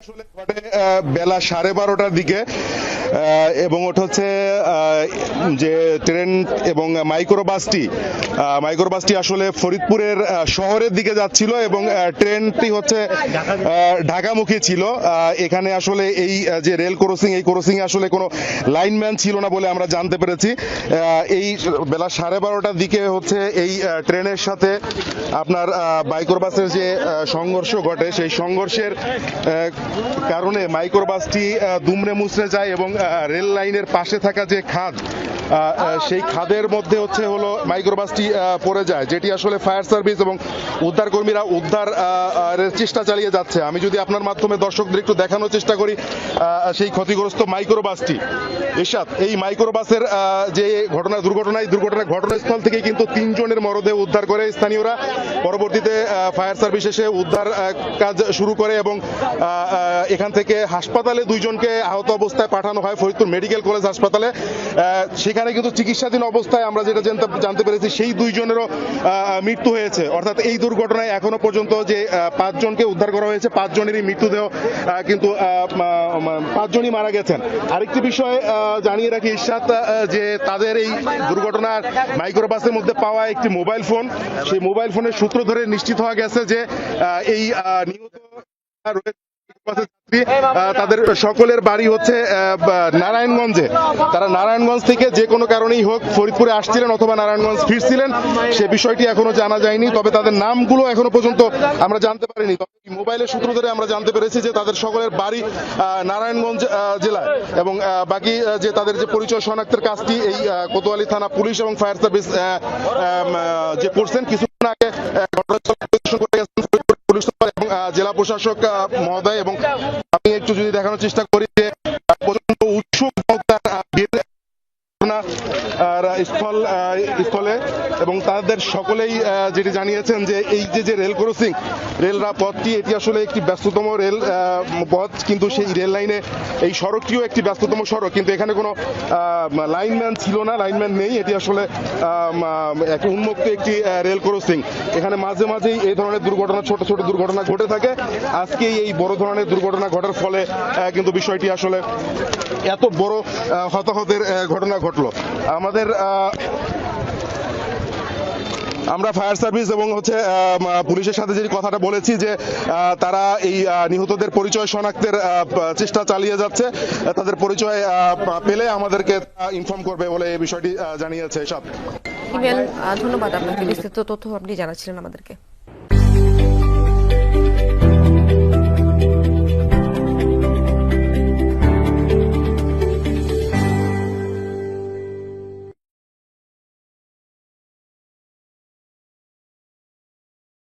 আসলে ঘটে বেলা সাড়ে বারোটার দিকে। এবং ওটা হচ্ছে যে ট্রেন এবং মাইক্রোবাসটি মাইক্রোবাসটি আসলে ফরিদপুরের শহরের দিকে যাচ্ছিল এবং ট্রেনটি হচ্ছে ঢাকামুখী ছিল। এখানে আসলে এই যে রেল ক্রসিং, এই ক্রসিং আসলে কোনো লাইনম্যান ছিল না বলে আমরা জানতে পেরেছি। এই বেলা সাড়ে বারোটার দিকে হচ্ছে এই ট্রেনের সাথে আপনার মাইক্রোবাসের যে সংঘর্ষ ঘটে, সেই সংঘর্ষের কারণে মাইক্রোবাসটি দুমড়ে মুচড়ে যায় এবং রেল লাইনের পাশে থাকা যে খাদ সেই খাদের মধ্যে হচ্ছে হলো মাইক্রোবাসটি পড়ে যায় যেটি আসলে ফায়ার সার্ভিস এবং উদ্ধার কর্মীরা উদ্ধার চেষ্টা চালিয়ে যাচ্ছে। আমি যদি আপনার মাধ্যমে দর্শকদের একটু দেখানোর চেষ্টা করি সেই ক্ষতিগ্রস্ত মাইক্রোবাসটি। এরশাদ এই মাইক্রোবাসের যে ঘটনা দুর্ঘটনায় দুর্ঘটনার ঘটনাস্থল থেকে কিন্তু তিনজনের মরদেহ উদ্ধার করে স্থানীয়রা। পরবর্তীতে ফায়ার সার্ভিস এসে উদ্ধার কাজ শুরু করে এবং এখান থেকে হাসপাতালে দুইজনকে আহত অবস্থায় পাঠানো হয় ফরিদপুর মেডিকেল কলেজ হাসপাতালে। সেখানে কিন্তু চিকিৎসাধীন অবস্থায় আমরা যেটা জানতে পেরেছি সেই দুইজনেরও মৃত্যু হয়েছে। অর্থাৎ এই দুর্ঘটনায় এখনও পর্যন্ত যে পাঁচজনকে উদ্ধার করা হয়েছে পাঁচজনেরই মৃত্যুদেহ কিন্তু পাঁচজনই মারা গেছেন। আরেকটি বিষয় জানিয়ে রাখি আহ, যে তাদের এই দুর্ঘটনার মাইক্রোবাসের মধ্যে পাওয়া একটি মোবাইল ফোন সেই মোবাইল ফোনের সূত্র ধরে নিশ্চিত হওয়া গেছে যে এই নিহত রয়েছে তাদের সকলের বাড়ি হচ্ছে নারায়ণগঞ্জে। তারা নারায়ণগঞ্জ থেকে যে কোনো কারণেই হোক ফরিদপুরে আসছিলেন অথবা নারায়ণগঞ্জ ফিরছিলেন সে বিষয়টি এখনও জানা যায়নি। তবে তাদের নামগুলো এখনও পর্যন্ত আমরা জানতে পারিনি। তবে মোবাইলের সূত্র ধরে আমরা জানতে পেরেছি যে তাদের সকলের বাড়ি নারায়ণগঞ্জ জেলায়। এবং বাকি যে তাদের যে পরিচয় শনাক্তের কাজটি এই কোতোয়ালি থানা পুলিশ এবং ফায়ার সার্ভিস যে করছেন কিছুক্ষণ প্রশাসক মহোদয় এবং আমি একটু যদি দেখানোর চেষ্টা করি স্থল স্থলে এবং তাদের সকলেই যেটি জানিয়েছেন যে এই যে যে রেল ক্রসিং রেল পথটি, এটি আসলে একটি ব্যস্ততম রেল পথ, কিন্তু সেই রেল লাইনে এই সড়কটিও একটি ব্যস্ততম সড়ক, কিন্তু এখানে কোনো লাইনম্যান ছিল না, লাইনম্যান নেই, এটি আসলে একটি উন্মুক্ত একটি রেল ক্রসিং। এখানে মাঝে মাঝেই এই ধরনের দুর্ঘটনা, ছোট ছোট দুর্ঘটনা ঘটে থাকে। আজকেই এই বড় ধরনের দুর্ঘটনা ঘটার ফলে কিন্তু বিষয়টি আসলে এত বড় হতাহতের ঘটনা ঘটলো। আমাদের আমরা ফায়ার সার্ভিস এবং হচ্ছে পুলিশের সাথে যে কথাটা বলেছি যে তারা এই নিহতদের পরিচয় শনাক্তের চেষ্টা চালিয়ে যাচ্ছে, তাদের পরিচয় পেলে আমাদেরকে ইনফর্ম করবে বলে এই বিষয়টি জানিয়েছে সব ধন্যবাদ আপনাকে। বিস্তৃত তথ্য আপনি জানাচ্ছিলেন আমাদেরকে।